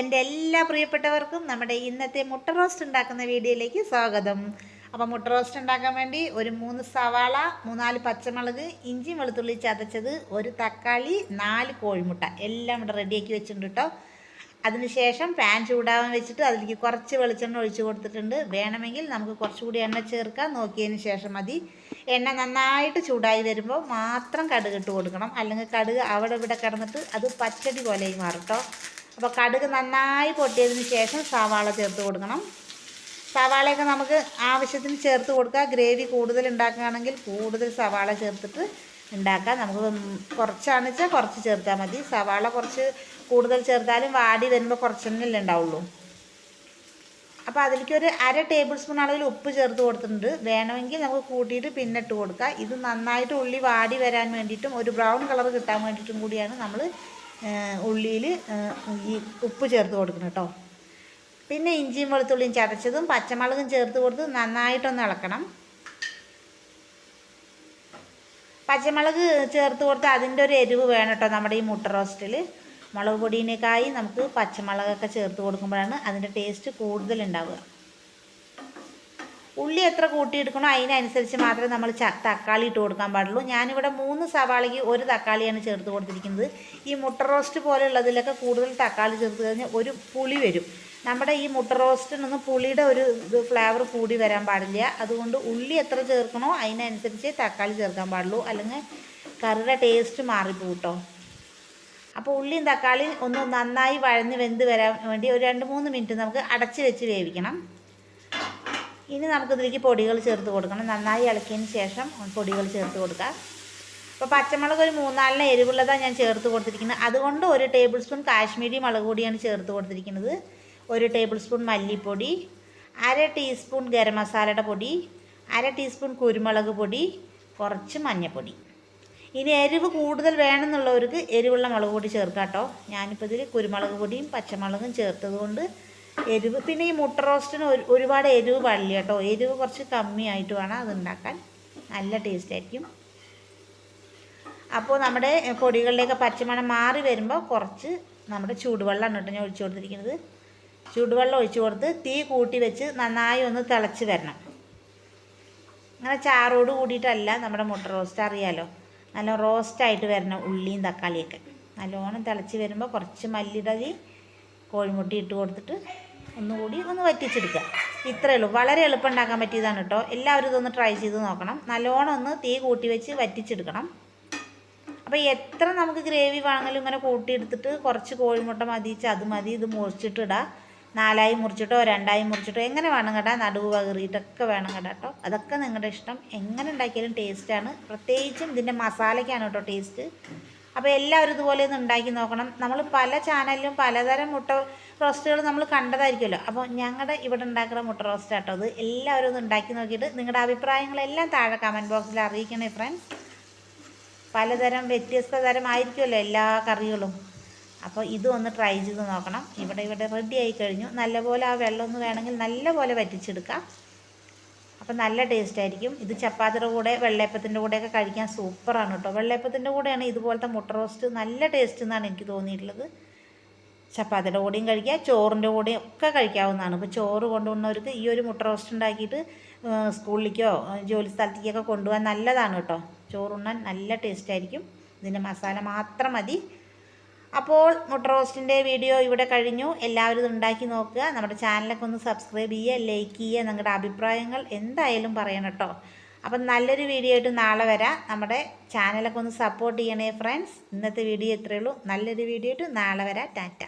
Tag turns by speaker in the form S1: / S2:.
S1: എന്റെ എല്ലാ പ്രിയപ്പെട്ടവർക്കും നമ്മുടെ ഇന്നത്തെ മുട്ട റോസ്റ്റ് ഉണ്ടാക്കുന്ന വീഡിയോയിലേക്ക് സ്വാഗതം. അപ്പോൾ മുട്ട റോസ്റ്റ് ഉണ്ടാക്കാൻ വേണ്ടി ഒരു മൂന്ന് സവാള മൂന്നാൽ പച്ചമുളക് ഇഞ്ചി വെളുത്തുള്ളി ചതച്ചത് ഒരു തക്കാളി നാല് കോഴിമുട്ട. എല്ലാം ഇവിടെ റെഡിയാക്കി വെച്ചിട്ടുണ്ട് കേട്ടോ അതിനുശേഷം പാൻ ചൂടാവാൻ വെച്ചിട്ട് അതിലേക്ക് കുറച്ച് വെളിച്ചെണ്ണ ഒഴിച്ച് കൊടുത്തിട്ടുണ്ട്. വേണമെങ്കിൽ നമുക്ക് കുറച്ചുകൂടി എണ്ണ ചേർക്കാം. നോക്കിയതിന് ശേഷം മതി. എണ്ണ നന്നായിട്ട് ചൂടായി വരുമ്പോൾ മാത്രം കടുക് ഇട്ട് കൊടുക്കണം. അല്ലെങ്കിൽ കടുക് അവിടെ ഇവിടെ കിടന്നിട്ട് അത് പച്ചടി പോലെയും മാറും കേട്ടോ അപ്പോൾ കടുക് നന്നായി പൊട്ടിയതിന് ശേഷം സവാള ചേർത്ത് കൊടുക്കണം. സവാളയൊക്കെ നമുക്ക് ആവശ്യത്തിന് ചേർത്ത് കൊടുക്കുക. ഗ്രേവി കൂടുതൽ ഉണ്ടാക്കുകയാണെങ്കിൽ കൂടുതൽ സവാള ചേർത്തിട്ട് ഉണ്ടാക്കാം. നമുക്ക് കുറച്ചാണെന്ന് വെച്ചാൽ കുറച്ച് ചേർത്താൽ മതി. സവാള കുറച്ച് കൂടുതൽ ചേർത്താലും വാടി വരുമ്പോൾ കുറച്ചെണ്ണല്ലേ ഉണ്ടാവുള്ളൂ. അപ്പോൾ അതിലേക്ക് ഒരു അര ടേബിൾ സ്പൂൺ അളവിൽ ഉപ്പ് ചേർത്ത് കൊടുത്തിട്ടുണ്ട്. വേണമെങ്കിൽ നമുക്ക് കൂട്ടിയിട്ട് പിന്നെ ഇട്ട് കൊടുക്കാം. ഇത് നന്നായിട്ട് ഉള്ളി വാടി വരാൻ വേണ്ടിയിട്ടും ഒരു ബ്രൗൺ കളർ കിട്ടാൻ വേണ്ടിയിട്ടും കൂടിയാണ് നമ്മൾ ഉള്ളിയിൽ ഈ ഉപ്പ് ചേർത്ത് കൊടുക്കണം കേട്ടോ. പിന്നെ ഇഞ്ചിയും വെളുത്തുള്ളിയും ചതച്ചതും പച്ചമുളകും ചേർത്ത് കൊടുത്ത് നന്നായിട്ടൊന്ന് ഇളക്കണം. പച്ചമുളക് ചേർത്ത് കൊടുത്ത് അതിന്റെ ഒരു എരിവ് വേണം കേട്ടോ നമ്മുടെ ഈ മുട്ട റോസ്റ്റിൽ മുളക് പൊടിയിനേക്കായി നമുക്ക് പച്ചമുളകൊക്കെ ചേർത്ത് കൊടുക്കുമ്പോഴാണ് അതിന്റെ ടേസ്റ്റ് കൂടുതൽ ഉണ്ടാവുക ഉള്ളി എത്ര കൂട്ടിയെടുക്കണോ അതിനനുസരിച്ച് മാത്രമേ നമ്മൾ തക്കാളി ഇട്ട് കൊടുക്കാൻ പാടുള്ളൂ. ഞാനിവിടെ മൂന്ന് സവാളയ്ക്ക് ഒരു തക്കാളിയാണ് ചേർത്ത് കൊടുത്തിരിക്കുന്നത്. ഈ മുട്ട റോസ്റ്റ് പോലെയുള്ളതിലൊക്കെ കൂടുതൽ തക്കാളി ചേർത്ത് കഴിഞ്ഞാൽ ഒരു പുളി വരും. നമ്മുടെ ഈ മുട്ട റോസ്റ്റിനൊന്നും പുളിയുടെ ഒരു ഫ്ലേവർ കൂടി വരാൻ പാടില്ല. അതുകൊണ്ട് ഉള്ളി എത്ര ചേർക്കണോ അതിനനുസരിച്ച് തക്കാളി ചേർക്കാൻ പാടുള്ളൂ. അല്ലെങ്കിൽ കറിയുടെ ടേസ്റ്റ് മാറിപ്പോകും കേട്ടോ. അപ്പോൾ ഉള്ളിയും തക്കാളിയും ഒന്ന് നന്നായി വഴഞ്ഞ് വെന്ത് വരാൻ വേണ്ടി ഒരു രണ്ട് മൂന്ന് മിനിറ്റ് നമുക്ക് അടച്ച് വെച്ച് വേവിക്കണം. ഇനി നമുക്കിതിലേക്ക് പൊടികൾ ചേർത്ത് കൊടുക്കണം. നന്നായി ഇളക്കിയതിന് ശേഷം പൊടികൾ ചേർത്ത് കൊടുക്കാം അപ്പോൾ പച്ചമുളക് ഒരു മൂന്നാലിന് എരിവുള്ളതാണ് ഞാൻ ചേർത്ത് കൊടുത്തിരിക്കുന്നത്. അതുകൊണ്ട് ഒരു ടേബിൾ സ്പൂൺ കാശ്മീരി മുളക് പൊടിയാണ് ചേർത്ത് കൊടുത്തിരിക്കുന്നത്. ഒരു ടേബിൾ സ്പൂൺ മല്ലിപ്പൊടി അര ടീസ്പൂൺ ഗരം മസാലയുടെ പൊടി അര ടീസ്പൂൺ കുരുമുളക് പൊടി കുറച്ച് മഞ്ഞൾപ്പൊടി ഇനി എരിവ് കൂടുതൽ വേണമെന്നുള്ളവർക്ക് എരിവുള്ള മുളക് പൊടി ചേർക്കാം കേട്ടോ. ഞാനിപ്പോൾ ഇതിൽ കുരുമുളക് പൊടിയും പച്ചമുളകും ചേർത്തത് കൊണ്ട് എരിവ്. പിന്നെ ഈ മുട്ട റോസ്റ്റിന് ഒരു ഒരുപാട് എരിവ് പാടില്ല കേട്ടോ. എരിവ് കുറച്ച് കമ്മിയായിട്ട് വേണം അത് ഉണ്ടാക്കാൻ നല്ല ടേസ്റ്റ് ആയിരിക്കും. അപ്പോൾ നമ്മുടെ പൊടികളിലേക്ക് പച്ചമണം മാറി വരുമ്പോൾ കുറച്ച് നമ്മുടെ ചൂടുവെള്ളമാണ് കേട്ടോ ഞാൻ ഒഴിച്ചു കൊടുത്തിരിക്കുന്നത്. ചൂടുവെള്ളം ഒഴിച്ചു കൊടുത്ത് തീ കൂട്ടി വെച്ച് നന്നായി ഒന്ന് തിളച്ച് വരണം. അങ്ങനെ ചാറോട് കൂടിയിട്ടല്ല നമ്മുടെ മുട്ട റോസ്റ്റ് അറിയാലോ. നല്ല റോസ്റ്റായിട്ട് വരണം ഉള്ളിയും തക്കാളിയൊക്കെ. നല്ലോണം തിളച്ച് വരുമ്പോൾ കുറച്ച് മല്ലിടലി കോഴിമുട്ടി ഇട്ട് കൊടുത്തിട്ട് ഒന്നുകൂടി ഒന്ന് വറ്റിച്ചെടുക്കുക. ഇത്രയേ ഉള്ളൂ. വളരെ എളുപ്പം ഉണ്ടാക്കാൻ പറ്റിയതാണ് കേട്ടോ. എല്ലാവരും ഇതൊന്ന് ട്രൈ ചെയ്ത് നോക്കണം. നല്ലോണം ഒന്ന് തീ കൂട്ടി വെച്ച് വറ്റിച്ചെടുക്കണം. അപ്പോൾ എത്ര നമുക്ക് ഗ്രേവി വേണമെങ്കിലും ഇങ്ങനെ കൂട്ടിയെടുത്തിട്ട് കുറച്ച് കോഴിമുട്ട മതിച്ച് അത് മതി ഇത് മുറിച്ചിട്ടിടാം നാലായി മുറിച്ചിട്ടോ രണ്ടായി മുറിച്ചിട്ടോ എങ്ങനെ വേണം കേട്ടോ? നടുവ് പകറിയിട്ടൊക്കെ വേണം കേട്ടോ അതൊക്കെ നിങ്ങളുടെ ഇഷ്ടം. എങ്ങനെ ഉണ്ടാക്കിയാലും ടേസ്റ്റാണ് പ്രത്യേകിച്ചും ഇതിന്റെ മസാലയ്ക്കാണ് കേട്ടോ ടേസ്റ്റ് അപ്പോൾ എല്ലാവരും ഇതുപോലെ ഒന്ന് ഉണ്ടാക്കി നോക്കണം. നമ്മൾ പല ചാനലിലും പലതരം മുട്ട റോസ്റ്റുകൾ നമ്മൾ കണ്ടതായിരിക്കുമല്ലോ. അപ്പോൾ ഞങ്ങളുടെ ഇവിടെ ഉണ്ടാക്കുന്ന മുട്ട റോസ്റ്റ് ആട്ടോ അത് എല്ലാവരും ഒന്ന് ഉണ്ടാക്കി നോക്കിയിട്ട് നിങ്ങളുടെ അഭിപ്രായങ്ങളെല്ലാം താഴെ കമന്റ് ബോക്സിൽ അറിയിക്കണേ ഫ്രണ്ട്സ് പലതരം വ്യത്യസ്ത തരമായിരിക്കുമല്ലോ എല്ലാ കറികളും. അപ്പോൾ ഇതും ഒന്ന് ട്രൈ ചെയ്ത് നോക്കണം. ഇവിടെ ഇവിടെ റെഡി ആയി കഴിഞ്ഞു. നല്ലപോലെ ആ വെള്ളമൊന്ന് വേണമെങ്കിൽ നല്ലപോലെ വറ്റിച്ചെടുക്കാം. അപ്പോൾ നല്ല ടേസ്റ്റ് ആയിരിക്കും. ഇത് ചപ്പാത്തിയുടെ കൂടെ വെള്ളയപ്പത്തിന്റെ കൂടെയൊക്കെ കഴിക്കാൻ സൂപ്പറാണ് കേട്ടോ വെള്ളയപ്പത്തിന്റെ കൂടെയാണ് ഇതുപോലത്തെ മുട്ട റോസ്റ്റ് നല്ല ടേസ്റ്റ് എന്നാണ് എനിക്ക് തോന്നിയിട്ടുള്ളത്. ചപ്പാത്തിയുടെ കൂടെയും കഴിക്കാം ചോറിന്റെ കൂടെയും ഒക്കെ കഴിക്കാവുന്നതാണ്. ഇപ്പോൾ ചോറ് കൊണ്ടുവന്നവർക്ക് ഈ ഒരു മുട്ട റോസ്റ്റ് ഉണ്ടാക്കിയിട്ട് സ്കൂളിലേക്കോ ജോലി സ്ഥലത്തേക്കൊക്കെ കൊണ്ടുപോകാൻ നല്ലതാണ് കേട്ടോ ചോറുണ്ണാൻ നല്ല ടേസ്റ്റ് ആയിരിക്കും. ഇതിന്റെ മസാല മാത്രം മതി. അപ്പോൾ മുട്ട റോസ്റ്റിന്റെ വീഡിയോ ഇവിടെ കഴിഞ്ഞു. എല്ലാവരും ഉണ്ടാക്കി നോക്കുക. നമ്മുടെ ചാനലൊക്കെ ഒന്ന് സബ്സ്ക്രൈബ് ചെയ്യുക ലൈക്ക് ചെയ്യുക നിങ്ങളുടെ അഭിപ്രായങ്ങൾ എന്തായാലും പറയണം കേട്ടോ. അപ്പം നല്ലൊരു വീഡിയോ ആയിട്ട് നാളെ വരാം. നമ്മുടെ ചാനലൊക്കെ ഒന്ന് സപ്പോർട്ട് ചെയ്യണേ ഫ്രണ്ട്സ് ഇന്നത്തെ വീഡിയോ ഇത്രയേ ഉള്ളൂ. നല്ലൊരു വീഡിയോ ആയിട്ട് നാളെ വരാം. ടാറ്റ.